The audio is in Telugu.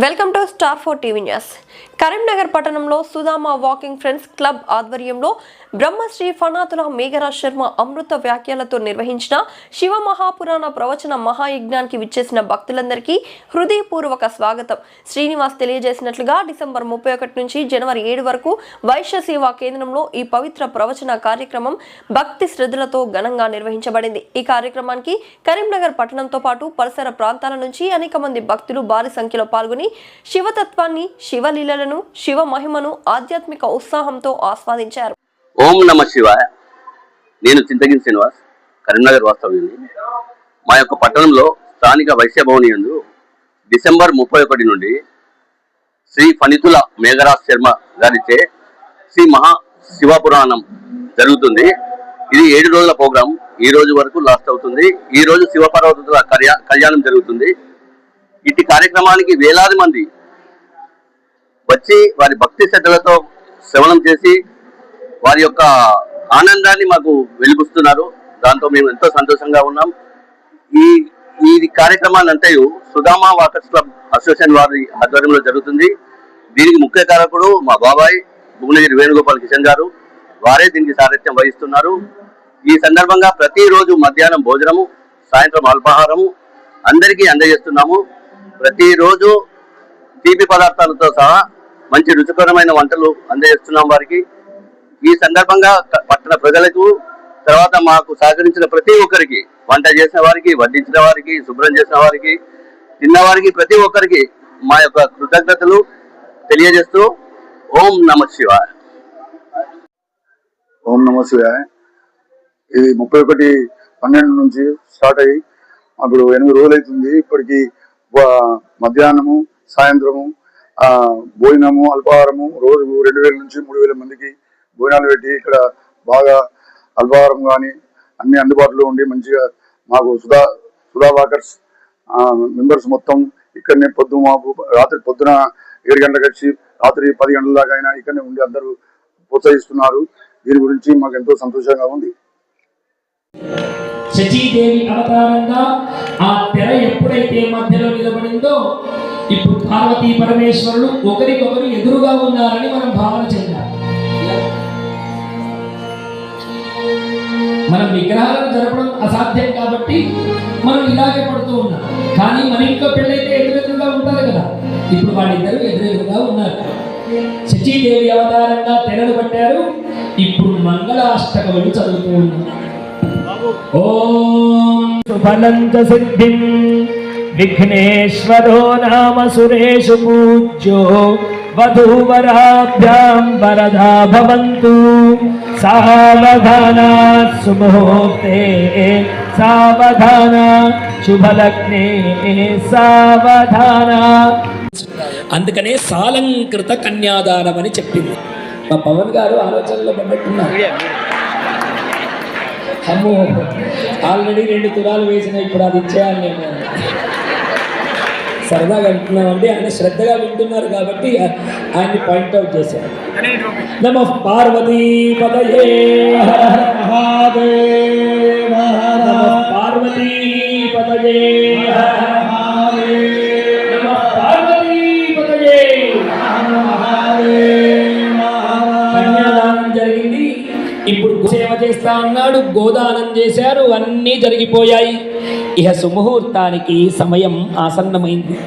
welcome to Star four TV news Karimnagar పట్టణంలో సుధామ వాకింగ్ ఫ్రెండ్స్ క్లబ్ ఆధ్వర్యంలో బ్రహ్మశ్రీ ఫణాతుల మేఘరాజ్ శర్మ అమృత వ్యాఖ్యలతో నిర్వహించిన శివ మహాపురాణ ప్రవచన మహాయజ్ఞానికి విచ్చేసిన భక్తులందరికీ హృదయపూర్వక స్వాగతం. శ్రీనివాస్ తెలియజేసినట్లుగా డిసెంబర్ ముప్పై ఒకటి నుంచి జనవరి ఏడు వరకు వైశ్య సేవా కేంద్రంలో ఈ పవిత్ర ప్రవచన కార్యక్రమం భక్తి శ్రద్ధలతో ఘనంగా నిర్వహించబడింది. ఈ కార్యక్రమానికి కరీంనగర్ పట్టణంతో పాటు పరిసర ప్రాంతాల నుంచి అనేక మంది భక్తులు భారీ సంఖ్యలో పాల్గొని శివతత్వాన్ని లీలలను శివ మహిమను ఆధ్యాత్మిక ఉత్సాహంతో ఆస్వాదించారు. ఓం నమ శివాయ. నేను చింతగిరి శ్రీనివాస్ కరీంనగర్ వాస్తవ్యండి మా యొక్క పట్టణంలో స్థానిక వైశ్య భవని డిసెంబర్ ముప్పై ఒకటి నుండి శ్రీ ఫణితుల మేఘరాజ్ శర్మ గారిచే శ్రీ మహా శివపురాణం జరుగుతుంది. ఇది ఏడు రోజుల ప్రోగ్రాం. ఈ రోజు వరకు లాస్ట్ అవుతుంది. ఈ రోజు శివపార్వతుల కళ్యాణం జరుగుతుంది. ఇటు కార్యక్రమానికి వేలాది మంది వచ్చి వారి భక్తి శ్రద్ధలతో శ్రవణం చేసి వారి యొక్క ఆనందాన్ని మాకు వెలిగిస్తున్నారు దాంతో మేము ఎంతో సంతోషంగా ఉన్నాం. ఈ ఈ కార్యక్రమాన్ని అంతయు సుధామా వాకర్స్ క్లబ్ అసోసియేషన్ వారి ఆధ్వర్యంలో జరుగుతుంది. దీనికి ముఖ్య కారకుడు మా బాబాయ్ భువనగిరి వేణుగోపాల్ కిషన్ గారు. వారే దీనికి సారథ్యం వహిస్తున్నారు. ఈ సందర్భంగా ప్రతిరోజు మధ్యాహ్నం భోజనము సాయంత్రం అల్పాహారము అందరికీ అందజేస్తున్నాము. ప్రతిరోజు తీపి పదార్థాలతో సహా మంచి రుచికరమైన వంటలు అందజేస్తున్నాం వారికి. ఈ సందర్భంగా పట్టణ ప్రజలకు తర్వాత మాకు సహకరించిన ప్రతి ఒక్కరికి వంట చేసిన వారికి వడ్డించిన వారికి శుభ్రం చేసిన వారికి తిన్నవారికి ప్రతి ఒక్కరికి మా యొక్క కృతజ్ఞతలు తెలియజేస్తూ ఓం నమ శివాయ. ఓం నమ శివాయ. ఇది ముప్పై ఒకటి పన్నెండు నుంచి స్టార్ట్ అయ్యి అప్పుడు ఎనిమిది రోజులు అవుతుంది ఇప్పటికి మధ్యాహ్నము సాయంత్రము భోజనము అల్పాహారము రోజు రెండు వేల నుంచి మూడు వేల మందికి భోజనాలు పెట్టి ఇక్కడ బాగా అల్పాహారం కానీ అన్ని అందుబాటులో ఉండి మంచిగా మాకు సుధా సుధా వాకర్స్ మెంబర్స్ మొత్తం ఇక్కడనే పొద్దు మాకు రాత్రి పొద్దున ఏడు గంటలకు వచ్చి రాత్రి పది గంటల దాకా అయినా ఇక్కడనే ఉండి అందరూ ప్రోత్సహిస్తున్నారు. దీని గురించి మాకు ఎంతో సంతోషంగా ఉంది. శచీదేవి అవతారంగా ఆ తెర ఎప్పుడైతే మధ్యలో నిలబడిందో పార్వతీ పరమేశ్వరులు ఒకరికొకరు ఎదురుగా ఉన్నారని మనం భావన చెందాం మనం విగ్రహాలను జరపడం అసాధ్యం కాబట్టి మనం ఇలాగే పడుతూ ఉన్నాం. కానీ మన ఇంట్లో పెళ్ళైతే ఎదురెదురుగా ఉంటారు కదా. ఇప్పుడు వాళ్ళిద్దరూ ఎదురెదురుగా ఉన్నారు. శచీదేవి అవతారంగా తెరను పట్టారు. ఇప్పుడు మంగళాష్టకములు చదువుతూ ఉన్నాం. ఓం సిద్ధిం విఘ్నేశ్వరో నామ సురేషు పూజ్యో వధూవరాభ్యాం వరదా భవంతు సావధానా సుముహూర్తే సావధాన శుభలగ్నే సావధానా అందుకనే సాలంకృత కన్యాదానం అని చెప్పింది. మా పవన్ గారు ఆలోచనలో పడ్డట్టున్నారు. అమ్మో ఆల్రెడీ రెండు తులాలు వేసిన ఇప్పుడు అది ఇచ్చేయాలి నేను. సరదాగా వింటున్నామండి. ఆయన శ్రద్ధగా వింటున్నారు కాబట్టి ఆయన్ని పాయింట్అవుట్ చేశారు. నమ పార్వతీ పదయే హర హర మహాదేవ నమ పార్వతీ పదయే హర హర మహాదేవ నమ పార్వతీ పదయే కన్యాదానం జరిగింది. ఇప్పుడు సేవ చేస్తా అన్నాడు. గోదానం చేశారు. అన్నీ జరిగిపోయాయి. ఇహ సుముహూర్తానికి సమయం ఆసన్నమైంది.